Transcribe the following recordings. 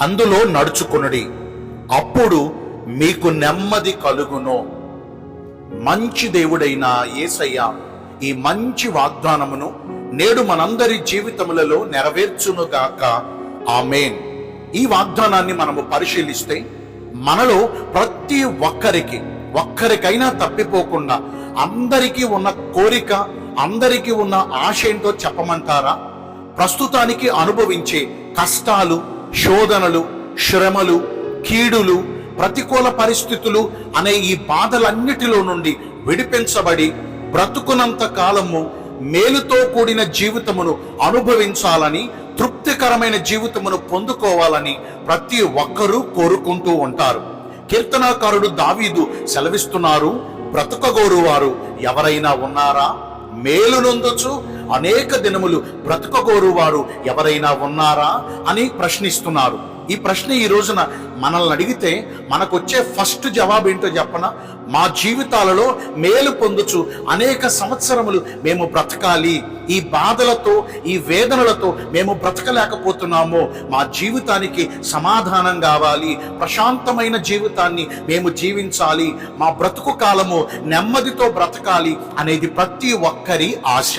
అందులో నడుచుకునుడి. అప్పుడు మీకు నెమ్మది కలుగును. మంచి దేవుడైన యేసయ్య ఈ మంచి వాగ్దానమును నేడు మనందరి జీవితములలో నెరవేర్చునుగాక ఆమెన్. ఈ వాగ్దానాన్ని మనము పరిశీలిస్తే మనలో ప్రతి ఒక్కరికి ఒక్కరికైనా తప్పిపోకుండా అందరికీ ఉన్న కోరిక అందరికీ ఉన్న ఆశ ఏంటో చెప్పమంటారా? ప్రస్తుతానికి అనుభవించే కష్టాలు శోధనలు శ్రమలు కీడులు ప్రతికూల పరిస్థితులు అనే ఈ బాధలన్నిటిలో నుండి విడిపించబడి బ్రతుకునంత కాలము మేలుతో కూడిన జీవితమును అనుభవించాలని తృప్తికరమైన జీవితమును పొందుకోవాలని ప్రతి ఒక్కరూ కోరుకుంటూ ఉంటారు. కీర్తనాకారుడు దావీదు సెలవిస్తున్నారు బ్రతుకగోరువారు ఎవరైనా ఉన్నారా? మేలు నొందొచ్చు అనేక దినములు బ్రతుకగోరువారు ఎవరైనా ఉన్నారా అని ప్రశ్నిస్తున్నారు. ఈ ప్రశ్న ఈ రోజున మనల్ని అడిగితే మనకొచ్చే ఫస్ట్ జవాబు ఏంటో చెప్పన? మా జీవితాలలో మేలు పొందుచు అనేక సంవత్సరములు మేము బ్రతకాలి. ఈ బాధలతో ఈ వేదనలతో మేము బ్రతకలేకపోతున్నాము. మా జీవితానికి సమాధానం కావాలి. ప్రశాంతమైన జీవితాన్ని మేము జీవించాలి. మా బ్రతుకు కాలము నెమ్మదితో బ్రతకాలి అనేది ప్రతి ఒక్కరి ఆశ.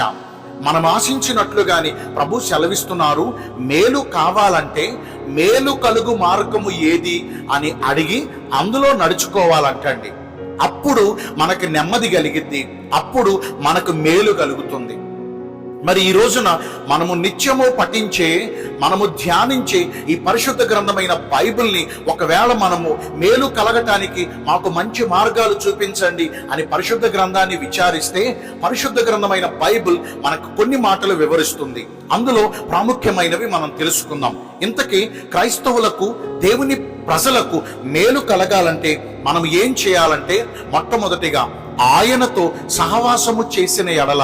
మనం ఆశించినట్లుగాని ప్రభు సెలవిస్తున్నారు మేలు కావాలంటే మేలు కలుగు మార్గము ఏది అని అడిగి అందులో నడుచుకోవాలంటండి. అప్పుడు మనకు నెమ్మది కలిగిద్ది అప్పుడు మనకు మేలు కలుగుతుంది. మరి ఈ రోజున మనము నిత్యము పఠించే మనము ధ్యానించే ఈ పరిశుద్ధ గ్రంథమైన బైబిల్ని ఒకవేళ మనము మేలు కలగటానికి మాకు మంచి మార్గాలు చూపించండి అని పరిశుద్ధ గ్రంథాన్ని విచారిస్తే పరిశుద్ధ గ్రంథమైన బైబిల్ మనకు కొన్ని మాటలు వివరిస్తుంది. అందులో ప్రాముఖ్యమైనవి మనం తెలుసుకుందాం. ఇంతకీ క్రైస్తవులకు దేవుని ప్రజలకు మేలు కలగాలంటే మనం ఏం చేయాలంటే మొట్టమొదటిగా ఆయనతో సహవాసము చేసిన ఎడల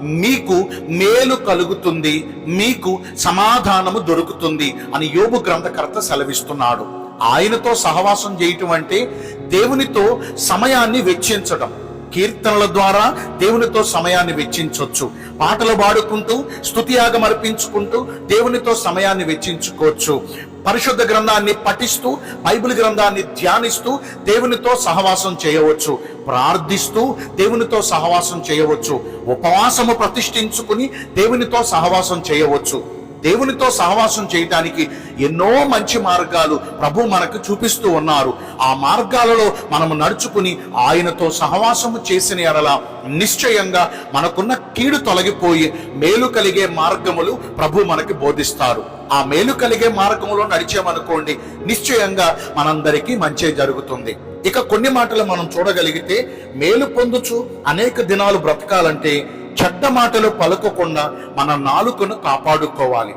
మీకు మేలు కలుగుతుంది మీకు సమాధానము దొరుకుతుంది అని యోబు గ్రంథకర్త సెలవిస్తున్నాడు. ఆయనతో సహవాసం చేయటం అంటే దేవునితో సమయాన్ని వెచ్చించడం కీర్తనల ద్వారా దేవునితో సమయాన్ని వెచ్చించవచ్చు పాటలు పాడుకుంటూ స్థుతియాగం అర్పించుకుంటూ దేవునితో సమయాన్ని వెచ్చించుకోవచ్చు. పరిశుద్ధ గ్రంథాన్ని పఠిస్తూ బైబిల్ గ్రంథాన్ని ధ్యానిస్తూ దేవునితో సహవాసం చేయవచ్చు. ప్రార్థిస్తూ దేవునితో సహవాసం చేయవచ్చు. ఉపవాసము ప్రతిష్ఠించుకుని దేవునితో సహవాసం చేయవచ్చు. దేవునితో సహవాసం చేయటానికి ఎన్నో మంచి మార్గాలు ప్రభు మనకు చూపిస్తూ ఉన్నారు. ఆ మార్గాలలో మనము నడుచుకుని ఆయనతో సహవాసము చేసిన ఎడల నిశ్చయంగా మనకున్న కీడు తొలగిపోయి మేలు కలిగే మార్గములు ప్రభు మనకి బోధిస్తారు. ఆ మేలు కలిగే మార్గంలో నడిచామనుకోండి నిశ్చయంగా మనందరికీ మంచి జరుగుతుంది. ఇక కొన్ని మాటలు మనం చూడగలిగితే మేలు పొందుచు అనేక దినాలు బ్రతకాలంటే చెడ్డ మాటలు పలుకకుండా మన నాలుకను కాపాడుకోవాలి.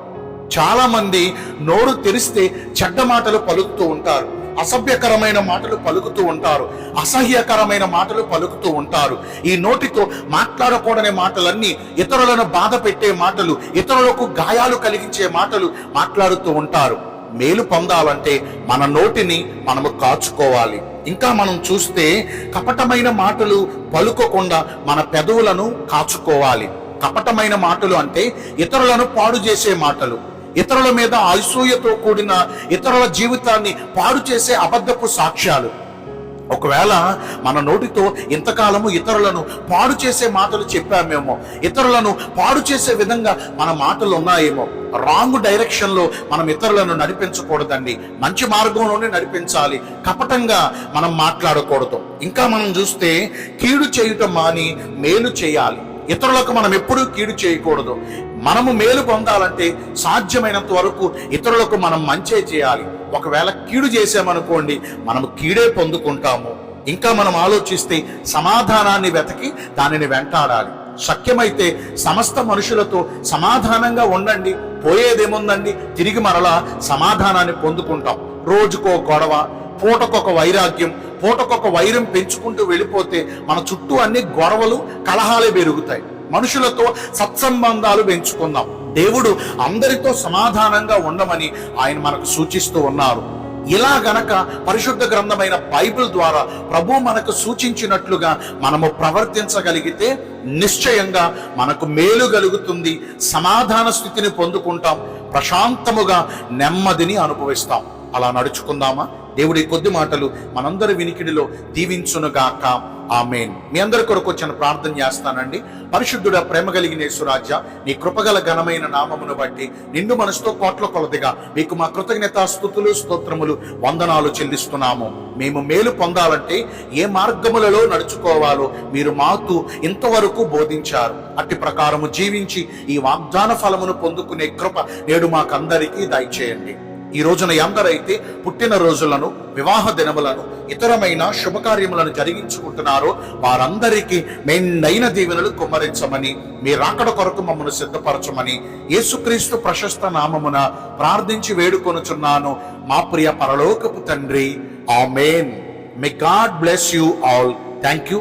చాలా మంది నోరు తెరిస్తే చెడ్డ మాటలు పలుకుతూ ఉంటారు. అసభ్యకరమైన మాటలు పలుకుతూ ఉంటారు అసహ్యకరమైన మాటలు పలుకుతూ ఉంటారు. ఈ నోటితో మాట్లాడకూడని మాటలన్నీ ఇతరులను బాధ పెట్టే మాటలు ఇతరులకు గాయాలు కలిగించే మాటలు మాట్లాడుతూ ఉంటారు. మేలు పొందాలంటే మన నోటిని మనము కాచుకోవాలి. ఇంకా మనం చూస్తే కపటమైన మాటలు పలుకోకుండా మన పెదవులను కాచుకోవాలి. కపటమైన మాటలు అంటే ఇతరులను పాడు చేసే మాటలు. ఇతరుల మీద అసూయతో కూడిన ఇతరుల జీవితాన్ని పాడు చేసే అబద్ధపు సాక్ష్యాలు. ఒకవేళ మన నోటితో ఇంతకాలము ఇతరులను పాడు చేసే మాటలు చెప్పామేమో ఇతరులను పాడు చేసే విధంగా మన మాటలు ఉన్నాయేమో రాంగ్ డైరెక్షన్లో మనం ఇతరులను నడిపించకూడదండి. మంచి మార్గంలోనే నడిపించాలి. కపటంగా మనం మాట్లాడకూడదు. ఇంకా మనం చూస్తే కీడు చేయటం మాని మేలు చేయాలి. ఇతరులకు మనం ఎప్పుడూ కీడు చేయకూడదు. మనము మేలు పొందాలంటే సాధ్యమైనంత వరకు ఇతరులకు మనం మంచే చేయాలి. ఒకవేళ కీడు చేసామనుకోండి మనము కీడే పొందుకుంటాము. ఇంకా మనం ఆలోచిస్తే సమాధానాన్ని వెతకి దానిని వెంటాడాలి. శక్యమైతే సమస్త మనుషులతో సమాధానంగా ఉండండి. పోయేదేముందండి? తిరిగి మరలా సమాధానాన్ని పొందుకుంటాం. రోజుకో గొడవ పూటకొక వైరాగ్యం పూటకొక వైరం పెంచుకుంటూ వెళ్ళిపోతే మన చుట్టూ అన్ని గొడవలు కలహాలే పెరుగుతాయి. మనుషులతో సత్సంబంధాలు పెంచుకుందాం. దేవుడు అందరితో సమాధానంగా ఉండమని ఆయన మనకు సూచిస్తూ ఉన్నారు. ఇలా గనక పరిశుద్ధ గ్రంథమైన బైబిల్ ద్వారా ప్రభు మనకు సూచించినట్లుగా మనము ప్రవర్తించగలిగితే నిశ్చయంగా మనకు మేలు కలుగుతుంది సమాధాన స్థితిని పొందుకుంటాం ప్రశాంతముగా నెమ్మదిని అనుభవిస్తాం. అలా నడుచుకుందామా? దేవుడి కొద్ది మాటలు మనందరి వినికిడిలో దీవించునుగాక. ఆమెన్. మీ అందరి కొరకు వచ్చిన ప్రార్థన చేస్తానండి. పరిశుద్ధుడ ప్రేమ కలిగిన సురాజ్య నీ కృపగల ఘనమైన నామమును బట్టి నిండు మనసుతో కోట్ల కొలదిగా మీకు మా కృతజ్ఞత స్థుతులు స్తోత్రములు వందనాలు చెల్లిస్తున్నాము. మేము మేలు పొందాలంటే ఏ మార్గములలో నడుచుకోవాలో మీరు మాకు ఇంతవరకు బోధించారు. అట్టి ప్రకారము జీవించి ఈ వాగ్దాన ఫలమును పొందుకునే కృప నేడు మాకందరికీ దయచేయండి. ఈ రోజున ఎందరైతే పుట్టిన రోజులను వివాహ దినములను ఇతరమైన శుభకార్యములను జరిగించుకుంటున్నారో వారందరికీ మెండైన దీవెనలు కుమ్మరించమని మీ రాకడ కొరకు మమ్మను సిద్ధపరచమని యేసుక్రీస్తు ప్రశస్త నామమున ప్రార్థించి వేడుకొనుచున్నాను. మా ప్రియ పరలోకపు తండ్రి amen. May God bless you all thank you